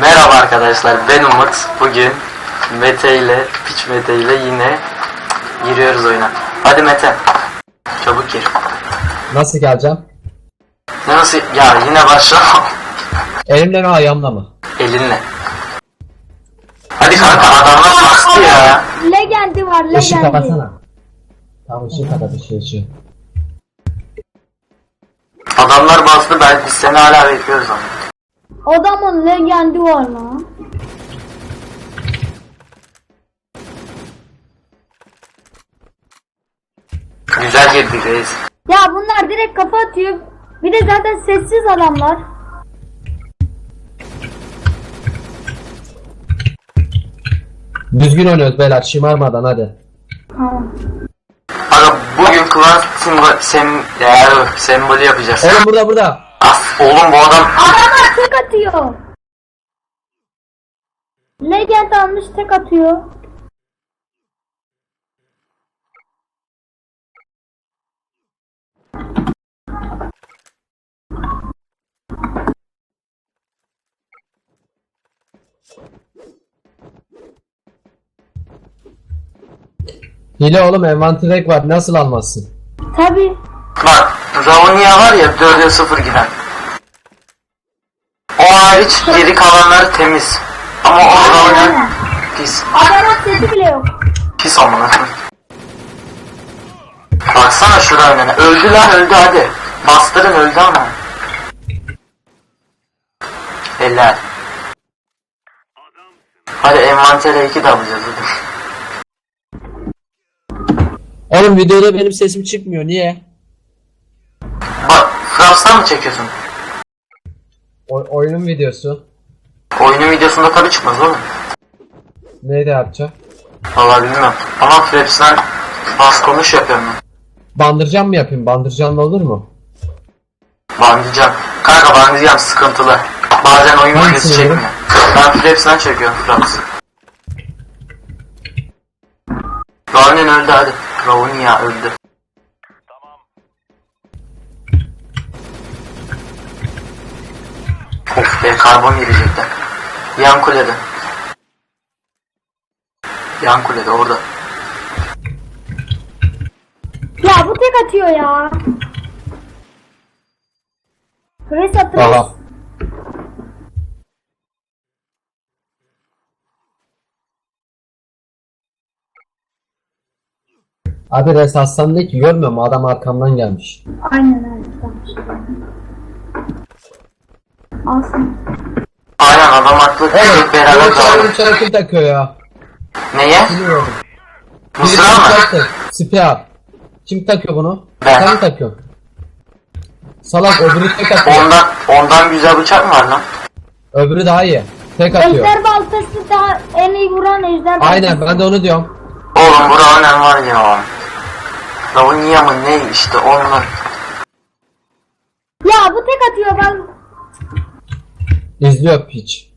Merhaba arkadaşlar ben Umut. Bugün Mete ile Piç Mete ile yine giriyoruz oyuna. Hadi Mete. Çabuk gir. Nasıl geleceğim? Ne nasıl ya yine başla. Elimle mi ayağımla mı? Elinle. Hadi kanka adamlar bastı ya. Legendi var Işığı legendi. kapatsana. Tamam ışığı kapat ışığı ışığı. Adamlar bastı ben biz seni hala bekliyoruz ama. Adamın legendi var lan. Güzel girdik reis. Ya bunlar direkt kafa atıyor. Bir de zaten sessiz adamlar. Düzgün oynuyoruz beyler şımarmadan hadi. Tamam. Aga bugün klan sembolü yapacağız. Oğlum burada burada. Oğlum bu adam Adamlar tek atıyor. Legend almış tek atıyor. Hile oğlum envanterek var nasıl almazsın? Tabi. Bak Ravunia var ya 4'e 0 giden. Hariç geri kalanları temiz. Ama o Ravunia aynen. pis. Adamın sesi bile yok. Pis amına. Baksana şuraya önüne. Öldü lan öldü hadi. Bastırın öldü ama. Helal. Hadi envantere 2 de alacağız hadi. Oğlum videoda benim sesim çıkmıyor niye? Bak Fraps'tan mı çekiyorsun? O- oyunun videosu. Oyunun videosunda tabi çıkmaz oğlum. Neyde yapacağım? Valla bilmiyorum. Ama Fraps'ten bas konuş yapıyorum ben. Bandıracağım mı yapayım? Bandıracağım olur mu? Bandicam. Kanka bandicam sıkıntılı. Bazen oyun videosu çekmiyor. Ben Fraps'ten çekiyorum Fraps. Ravnin öldü hadi. Ravunia öldü. Of be karbon girecekler. Yan kulede. Yan kulede orada. Ya bu tek atıyor ya. Chris atmış. Aha. Abi res hastanede ki görmüyor mu? Adam arkamdan gelmiş. Aynen öyle. Alsın. Aynen adam haklı. Hep beraber çarpı dağılıyor. çarpı takıyor ya. Neye? Bilmiyorum. Biri Mısra mı? çarpı. Spiar. Kim takıyor bunu? Ben. Sen mi takıyorsun? Salak öbürü tek atıyor. Ondan, ondan güzel bıçak mı var lan? Öbürü daha iyi. Tek atıyor. Ejder baltası daha en iyi vuran ejder baltası. Aynen ben de onu diyorum. Oğlum bu Ravunen var ya. Ravunia mı ne işte onlar. Ya bu tek atıyor ben. İzliyor piç.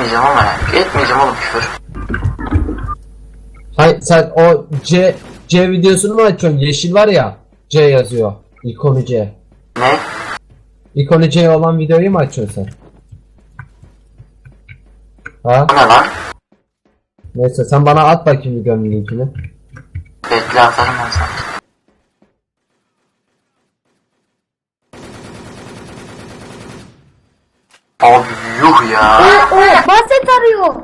Etmeyeceğim ama ya. Etmeyeceğim oğlum küfür. Hayır sen o C C videosunu mu açıyorsun? Yeşil var ya. C yazıyor. İkonu C. Ne? İkonu C olan videoyu mu açıyorsun sen? Ha? Bu ne lan? Neyse sen bana at bakayım videonun linkini. Bekle atarım ben sana. Abi yuh ya. O, o baset arıyor.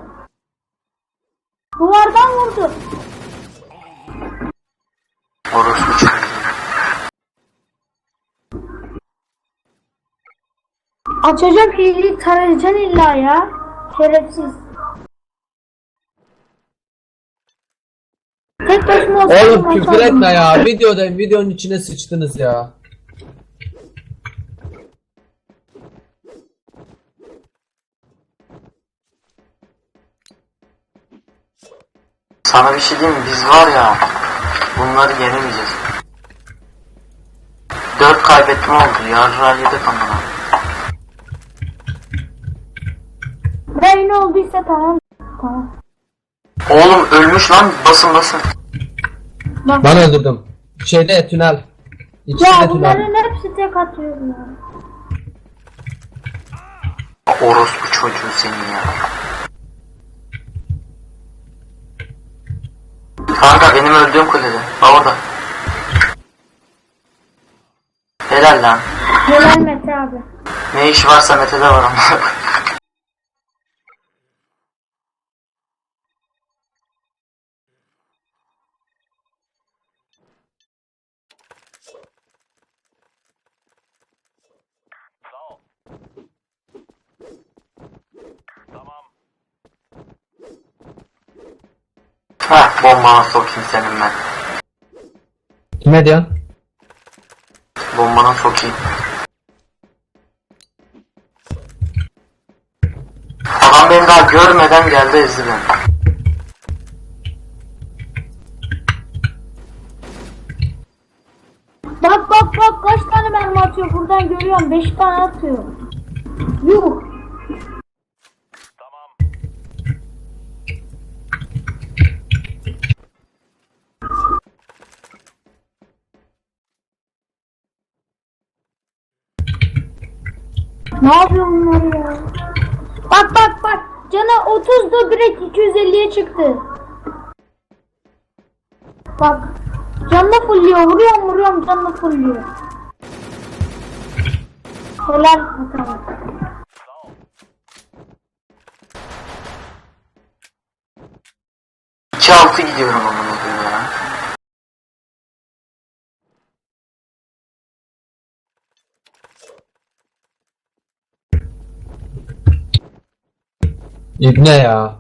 Duvardan vurdu. Orospu çocuğu. Açacak hili tarayacaksın illa ya. Şerefsiz. Tek başıma Oğlum küfür etme ya. Videodayım. Videonun içine sıçtınız ya. Sana bir şey diyeyim mi? Biz var ya bunları yenemeyeceğiz. Dört kaybetme oldu. Yarra yedik amına. Buraya ne olduysa tamam. Tamam. Oğlum ölmüş lan. Basın basın. Bak. Ben öldürdüm. Şeyde tünel. İçinde Ya tünel. bunların hepsi tek atıyor ya. Orospu çocuğu senin ya. Kanka benim öldüğüm kulede. Orada. Helal lan. Helal Mete abi. Ne işi varsa Mete'de var ama. Heh bombana sokayım senin ben. Kime diyorsun? Bombana sokayım. Adam beni daha görmeden geldi ezdi beni. Bak bak bak kaç tane mermi atıyor buradan görüyorum. 5 tane atıyor. Yuh. Ne yapıyor bunlar ya? Bak bak bak. Cana 30'du direkt 250'ye çıktı. Bak. Canını fulluyor. Vuruyorum vuruyorum canını fulluyor. Helal bakalım. İki altı gidiyorum amına İbne ya.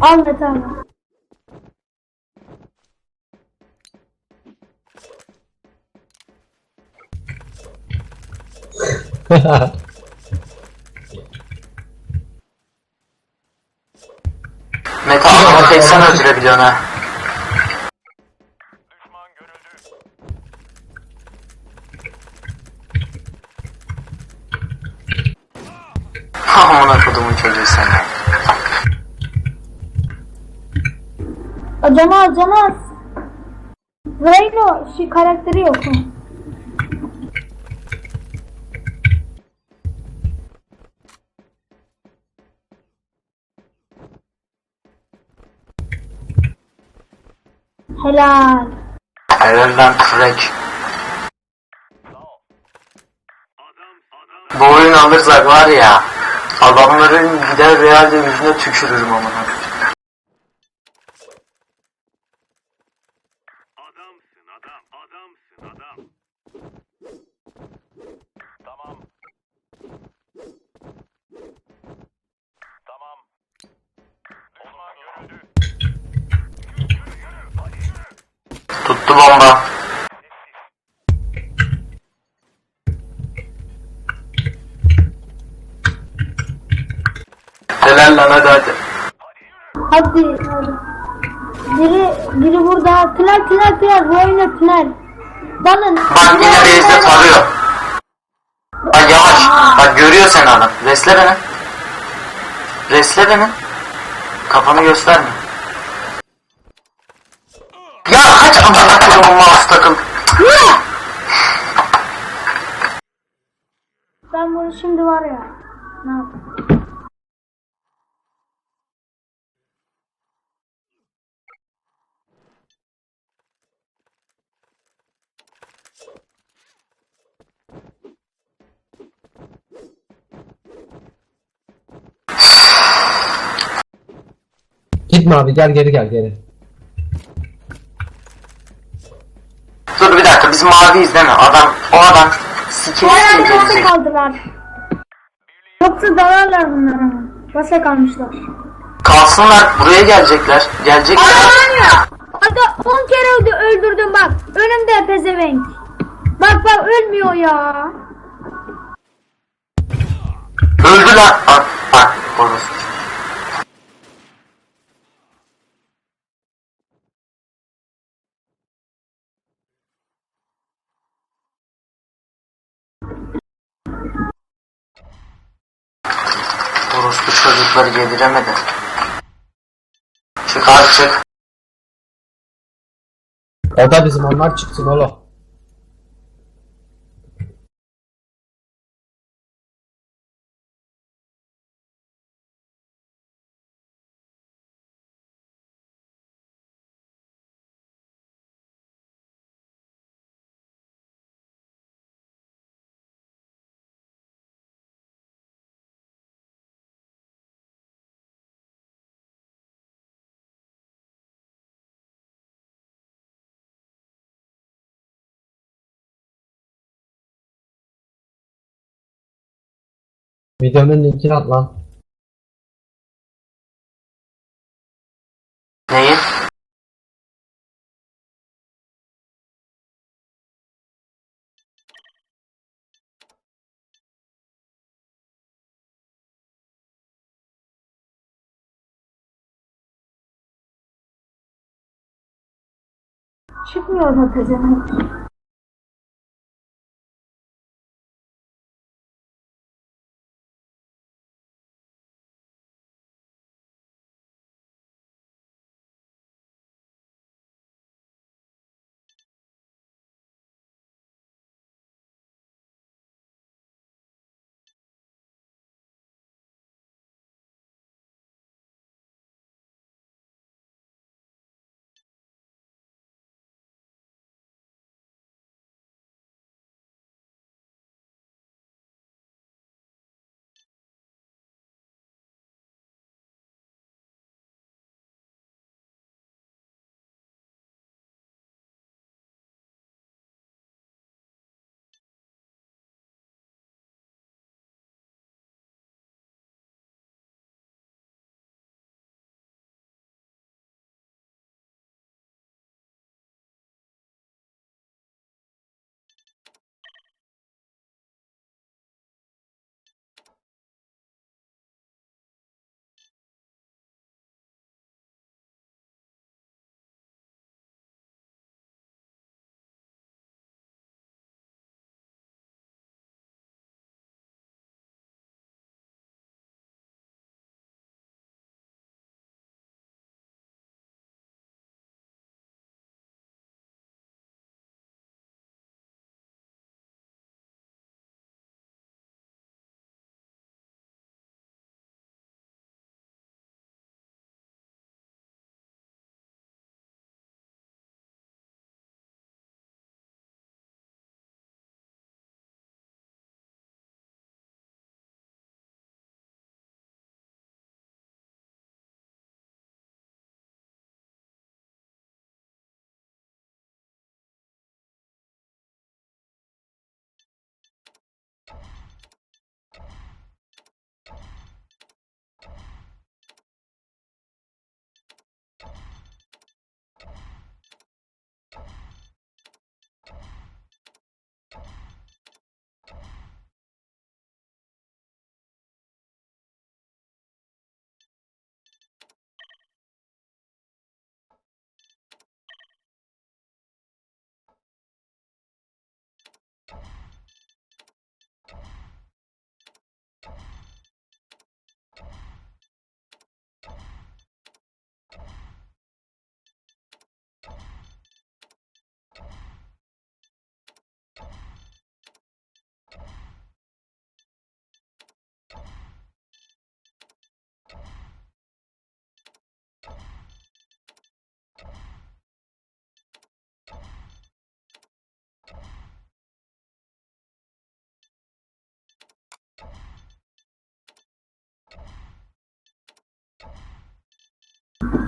Al Mete abi. Mete adamı tek sen öldürebiliyorsun ha. Amına kodumun çocuğu sen ya. Aa, Canı az canı az. Reyno şey karakteri yok. ha. Helal. Helal lan crack. Bu oyunu alırsak var ya adamların gider realde yüzüne tükürürüm amına. Adamsın adam, adamsın adam. Tamam. Tamam. Düşman görüldü. Tuttu bomba. Helal lan hadi hadi. Hadi hadi. Biri, biri burada. Tünel tünel tünel. Bu oyunda tünel. Dalın. Bak yine base'de tarıyor. Bak yavaş. Bak görüyor seni adam. Resle beni. Resle beni. Kafanı gösterme. Ya kaç amına koyduğum mouse takım. Ben bunu şimdi var ya. Ne yapayım? Gitme abi gel geri gel geri. Dur bir dakika biz maviyiz değil mi? Adam o adam sike Herhalde basa kaldılar. Yoksa dalarlar bunlar ama. Basa kalmışlar. Kalsınlar buraya gelecekler. Gelecekler. Adam ya. Adam 10 kere öldü, öldürdüm bak. Önümde pezevenk. Bak bak ölmüyor ya. Öldü lan. Bak bak. Orası. Orospu çocukları yediremedi. Çık abi çık. O da bizim onlar çıksın oğlum. Videonun linkini at lan. Neyi? Çıkmıyor da pezevenk.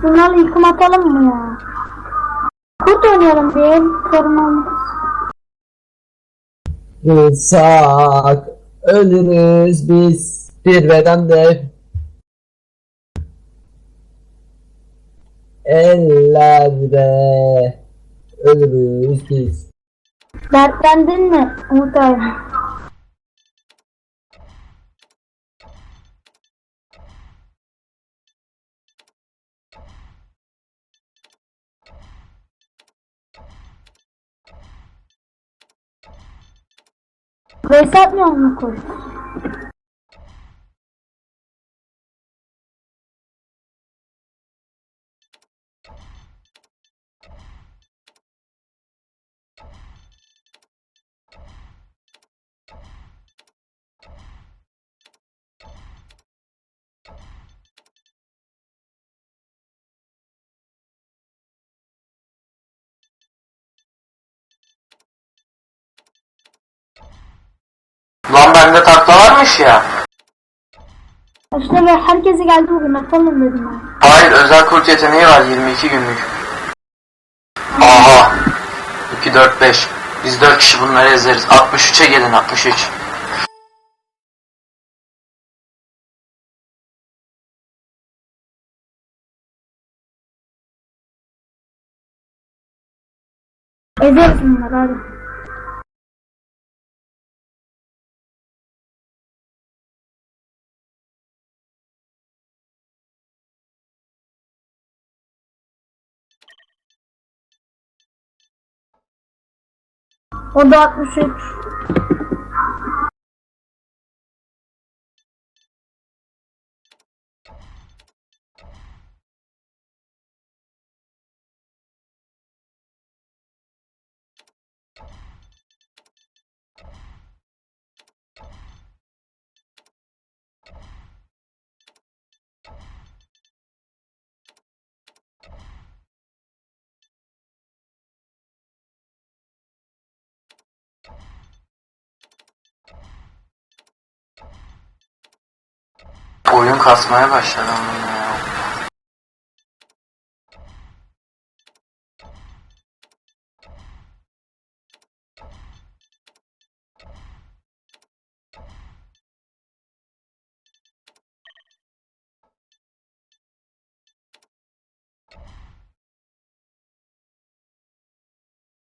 Bunlarla yıkım atalım mı ya? Kurt oynayalım bir korumamız. Bulsak ölürüz biz bir bedende. Ellerde ölürüz biz. Dertlendin mi Umut abi? Vesat mı onu koy? Lan bende takla varmış ya. İşte ben herkese geldi bugün atalım dedim ben. Hayır özel kurt yeteneği var 22 günlük. Aha. 2 4 5. Biz 4 kişi bunları ezeriz. 63'e gelin 63. Ezeriz bunları hadi. O da 63. Oyun kasmaya başladı. ama.